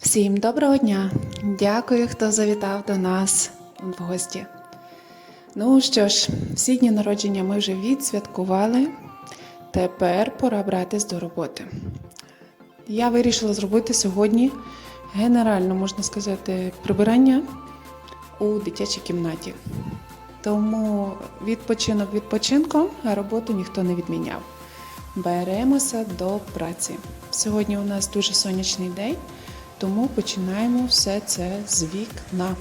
Всім доброго дня! Дякую, хто завітав до нас в гості. Ну що ж, всі дні народження ми вже відсвяткували. Тепер пора братись до роботи. Я вирішила зробити сьогодні генерально, можна сказати, прибирання у дитячій кімнаті. Тому відпочинок відпочинком, а роботу ніхто не відміняв. Беремося до праці. Сьогодні у нас дуже сонячний день, тому починаємо все це з вікна.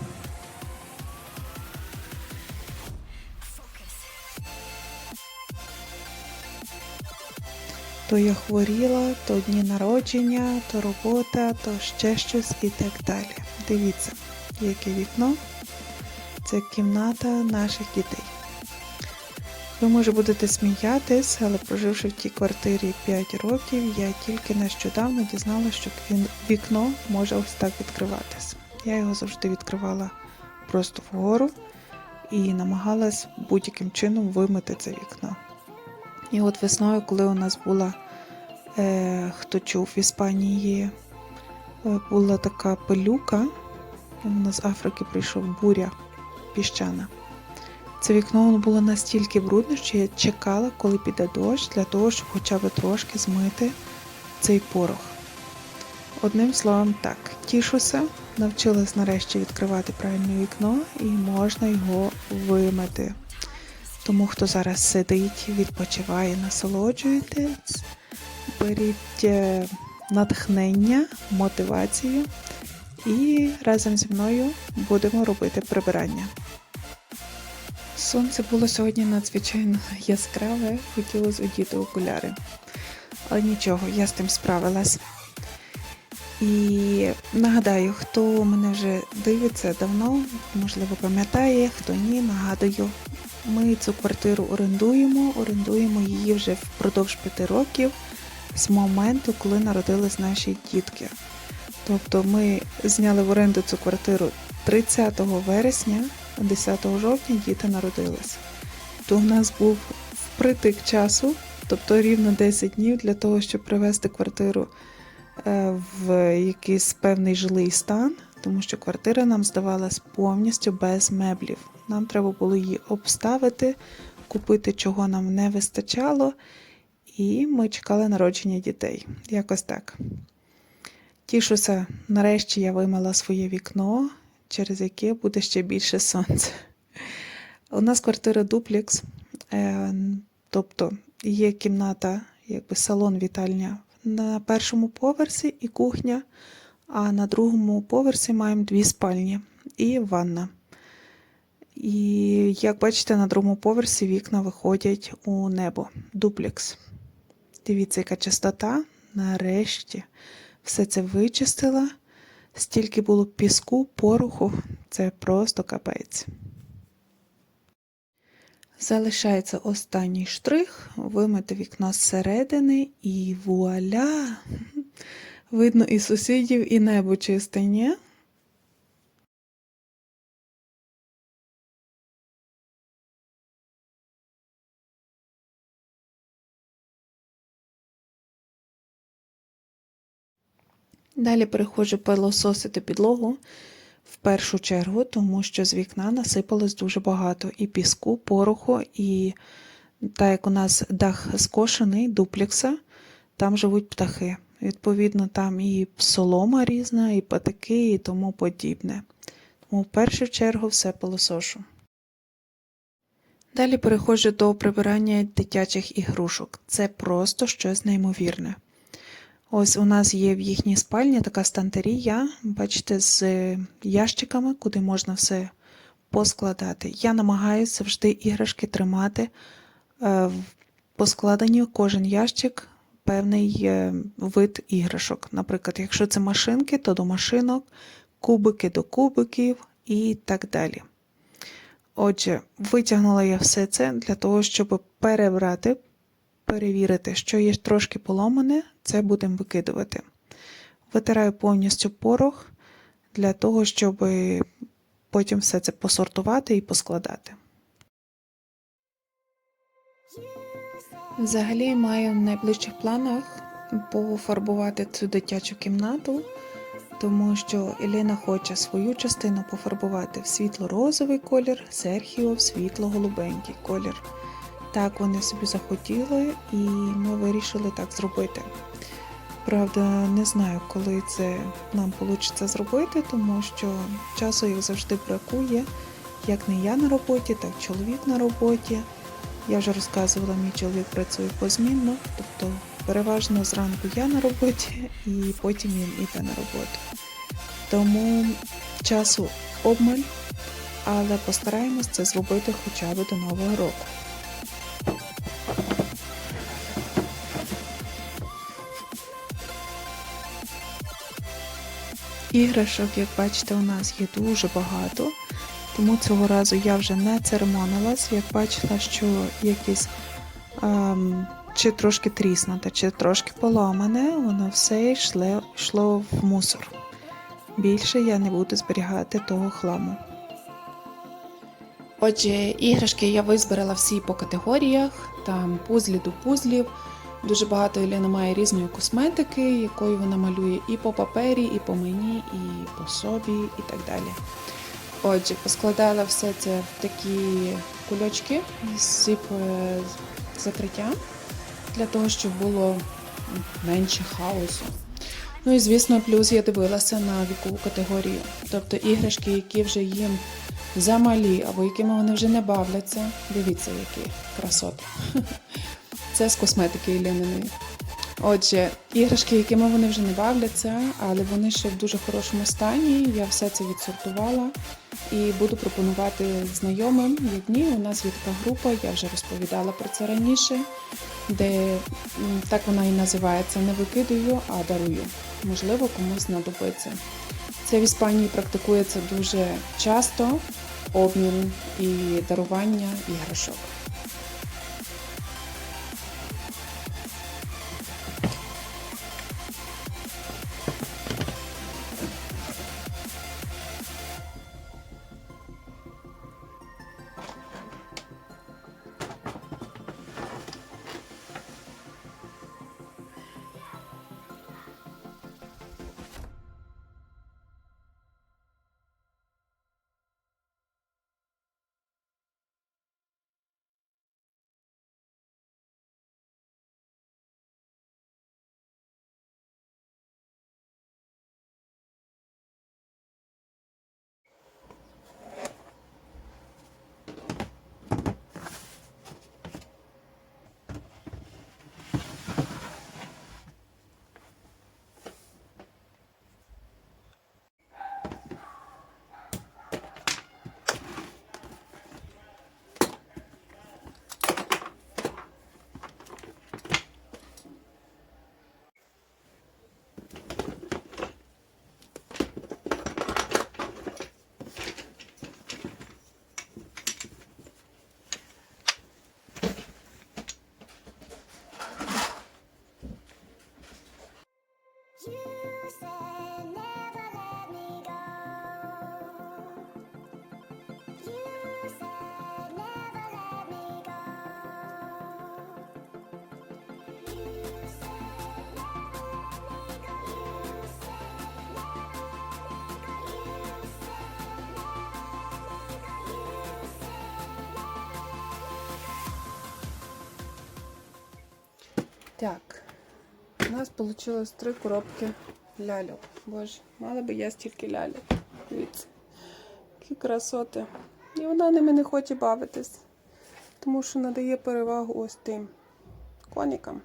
То я хворіла, то дні народження, то робота, то ще щось і так далі. Дивіться, яке вікно. Це кімната наших дітей. Ви може будете сміятись, але проживши в тій квартирі 5 років, я тільки нещодавно дізналася, що вікно може ось так відкриватись. Я його завжди відкривала просто вгору і намагалась будь-яким чином вимити це вікно. І от весною, коли у нас була, е, хто чув в Іспанії, е, була така пилюка, нас з Африки прийшов буря піщана. Це вікно воно було настільки брудне, що я чекала, коли піде дощ, для того, щоб хоча б трошки змити цей порох. Одним словом, так, тішуся, навчилась нарешті відкривати правильне вікно і можна його вимити. Тому хто зараз сидить, відпочиває, насолоджуєтесь, беріть е, натхнення, мотивацію і разом зі мною будемо робити прибирання. Сонце було сьогодні надзвичайно яскраве, хотілося одіти окуляри. Але нічого, я з тим справилась. І нагадаю, хто мене вже дивиться давно, можливо, пам'ятає, хто ні, нагадую. Ми цю квартиру орендуємо, орендуємо її вже впродовж п'яти років з моменту, коли народились наші дітки. Тобто ми зняли в оренду цю квартиру 30 вересня, 10 жовтня діти народились. То у нас був впритик часу, тобто рівно 10 днів для того, щоб привести квартиру в якийсь певний жилий стан, тому що квартира нам здавалась повністю без меблів. Нам треба було її обставити, купити, чого нам не вистачало, і ми чекали народження дітей. Якось так. Тішуся, нарешті я вимила своє вікно, через яке буде ще більше сонця. У нас квартира дуплекс, е, тобто є кімната, якби салон вітальня на першому поверсі і кухня, а на другому поверсі маємо дві спальні і ванна. І як бачите, на другому поверсі вікна виходять у небо. Дуплекс. Дивіться, яка чистота. Нарешті все це вичистила. Стільки було піску, пороху, це просто капець. Залишається останній штрих, вимити вікно зсередини і вуаля! Видно і сусідів, і небо чисте, ні? Далі переходжу пилососити підлогу в першу чергу, тому що з вікна насипалось дуже багато і піску, пороху, і так як у нас дах скошений, дуплекса, там живуть птахи. Відповідно, там і солома різна, і патики, і тому подібне. Тому в першу чергу все пилосошу. Далі переходжу до прибирання дитячих ігрушок. Це просто щось неймовірне. Ось у нас є в їхній спальні така стантерія, бачите, з ящиками, куди можна все поскладати. Я намагаюся завжди іграшки тримати е, в- по складенню кожен ящик певний е, вид іграшок. Наприклад, якщо це машинки, то до машинок, кубики до кубиків і так далі. Отже, витягнула я все це для того, щоб перебрати, перевірити, що є трошки поломане, це будемо викидувати. Витираю повністю порох для того, щоб потім все це посортувати і поскладати. Взагалі маю в найближчих планах пофарбувати цю дитячу кімнату тому що Еліна хоче свою частину пофарбувати в світло-розовий колір, Серхіо в світло-голубенький колір. Так вони собі захотіли, і ми вирішили так зробити. Правда, не знаю, коли це нам вийде зробити, тому що часу як завжди бракує. Як не я на роботі, так чоловік на роботі. Я вже розказувала, мій чоловік працює позмінно, тобто переважно зранку я на роботі і потім він іде на роботу. Тому часу обмаль, але постараємось це зробити хоча б до Нового року. Іграшок, як бачите, у нас є дуже багато, тому цього разу я вже не церемонилась, як бачила, що якісь ем, чи трошки тріснуте, чи трошки поламане, воно все йшло, йшло в мусор. Більше я не буду зберігати того хламу. Отже, іграшки я визбирала всі по категоріях, там пузлі до пузлів. Дуже багато Еліна має різної косметики, якою вона малює і по папері, і по мені, і по собі, і так далі. Отже, поскладала все це в такі кульочки з е, закриття для того, щоб було менше хаосу. Ну і звісно, плюс я дивилася на вікову категорію. Тобто іграшки, які вже їм замалі, або якими вони вже не бавляться. Дивіться, які красоти. Це з косметики Іліниної. Отже, іграшки, якими вони вже не бавляться, але вони ще в дуже хорошому стані. Я все це відсортувала і буду пропонувати знайомим. Як ні, у нас є така група, я вже розповідала про це раніше, де так вона і називається Не викидую, а дарую. Можливо, комусь знадобиться. Це в Іспанії практикується дуже часто обмін і дарування іграшок. Так, у нас вийшло три коробки ляльок. Боже, мала би я стільки ляльок. Дивіться, які красоти. І вона ними не хоче бавитись, тому що надає перевагу ось тим конікам.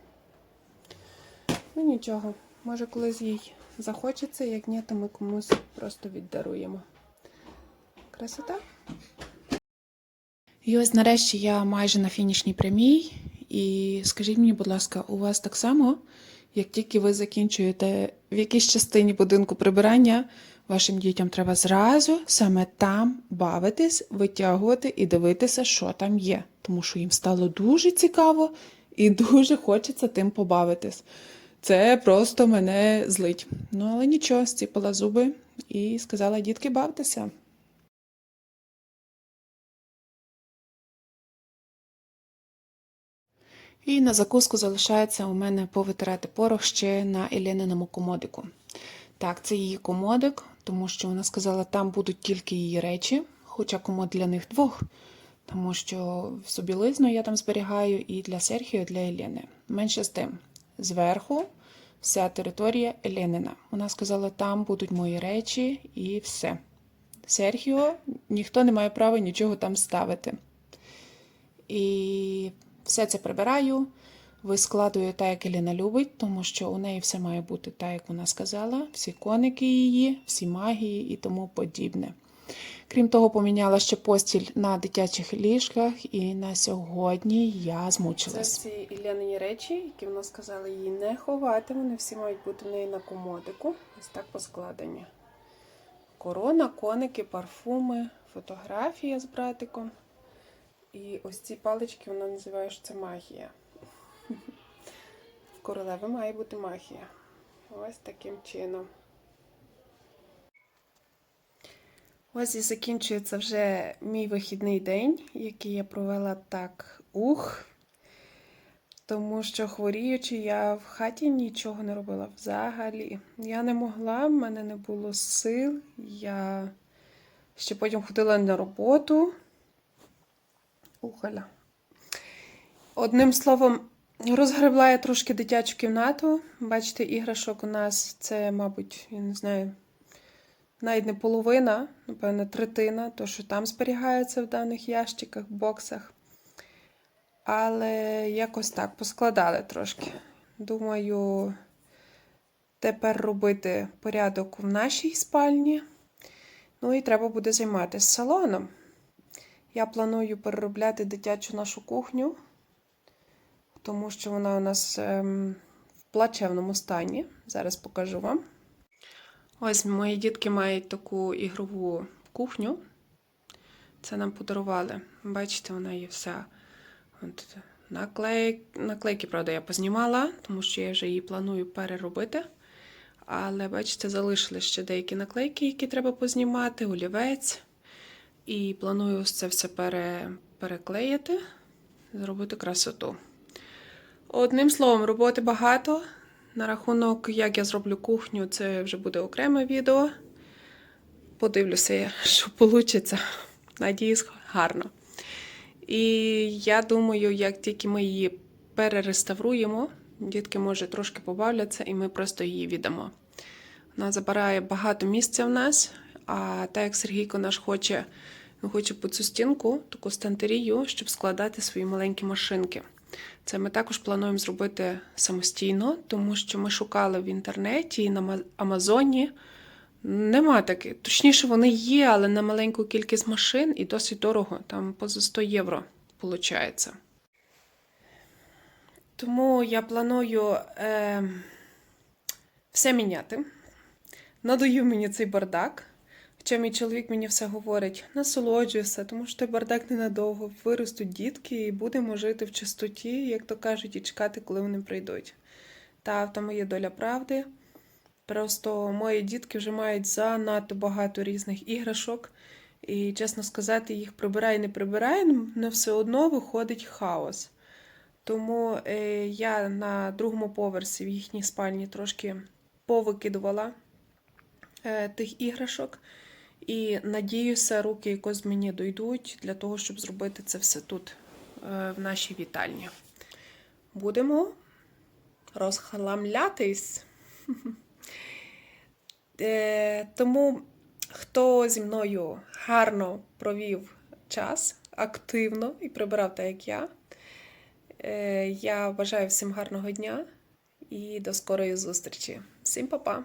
Ну нічого, може колись їй захочеться, як ні, то ми комусь просто віддаруємо. Красота. І ось нарешті я майже на фінішній прямій. І скажіть мені, будь ласка, у вас так само, як тільки ви закінчуєте в якійсь частині будинку прибирання, вашим дітям треба зразу саме там бавитись, витягувати і дивитися, що там є. Тому що їм стало дуже цікаво і дуже хочеться тим побавитись. Це просто мене злить. Ну, але нічого, стіпала зуби і сказала, дітки, бавтеся. І на закуску залишається у мене повитирати порох ще на Іліниному комодику. Так, це її комодик, тому що вона сказала, там будуть тільки її речі, хоча комод для них двох, тому що всю білизну я там зберігаю і для Серхіо, і для Елени. Менше з тим, зверху вся територія Еленина. Вона сказала, там будуть мої речі і все. Серхіо, ніхто не має права нічого там ставити. І все це прибираю, вискладую так, як Еліна любить, тому що у неї все має бути так, як вона сказала, всі коники її, всі магії і тому подібне. Крім того, поміняла ще постіль на дитячих ліжках, і на сьогодні я змучилась. Це всі Іллянині речі, які вона сказала їй не ховати. Вони всі мають бути в неї на комодику. Ось так поскладені. Корона, коники, парфуми, фотографія з братиком. І ось ці палички вона називає, що це магія. В королеви має бути магія. Ось таким чином. Ось і закінчується вже мій вихідний день, який я провела так ух. Тому що хворіючи, я в хаті нічого не робила взагалі. Я не могла, в мене не було сил. Я ще потім ходила на роботу. Ухаля. Одним словом, розгребла трошки дитячу кімнату. Бачите, іграшок у нас це, мабуть, я не знаю, навіть не половина, напевно, третина, то, що там зберігається в даних ящиках, боксах. Але якось так поскладали трошки. Думаю, тепер робити порядок в нашій спальні. Ну і треба буде займатися салоном. Я планую переробляти дитячу нашу кухню, тому що вона у нас ем, в плачевному стані. Зараз покажу вам. Ось мої дітки мають таку ігрову кухню. Це нам подарували. Бачите, вона є вся. От, наклей... Наклейки, правда, я познімала, тому що я вже її планую переробити. Але, бачите, залишили ще деякі наклейки, які треба познімати, олівець. І планую це все пере... переклеїти, зробити красоту. Одним словом, роботи багато. На рахунок, як я зроблю кухню, це вже буде окреме відео. Подивлюся, що вийде. Надіюсь, гарно. І я думаю, як тільки ми її перереставруємо, дітки, може, трошки побавляться, і ми просто її віддамо. Вона забирає багато місця в нас, а так як Сергійко наш хоче, хоче по цю стінку, таку стантерію, щоб складати свої маленькі машинки. Це ми також плануємо зробити самостійно, тому що ми шукали в інтернеті і на Амазоні. Нема таких. Точніше, вони є, але на маленьку кількість машин і досить дорого. Там поза 100 євро виходить. Тому я планую е, все міняти. Надаю мені цей бардак. Хоча мій чоловік мені все говорить, насолоджуйся, тому що той бардак ненадовго, виростуть дітки і будемо жити в чистоті, як то кажуть, і чекати, коли вони прийдуть. Та в тому є доля правди. Просто мої дітки вже мають занадто багато різних іграшок. І, чесно сказати, їх прибирай, не прибирай, але все одно виходить хаос. Тому е, я на другому поверсі в їхній спальні трошки повикидувала е, тих іграшок. І надіюся, руки якось мені дойдуть для того, щоб зробити це все тут, е, в нашій вітальні. Будемо розхламлятись. Е, Тому, хто зі мною гарно провів час, активно і прибирав так, як я. е, Я бажаю всім гарного дня і до скорої зустрічі. Всім па-па!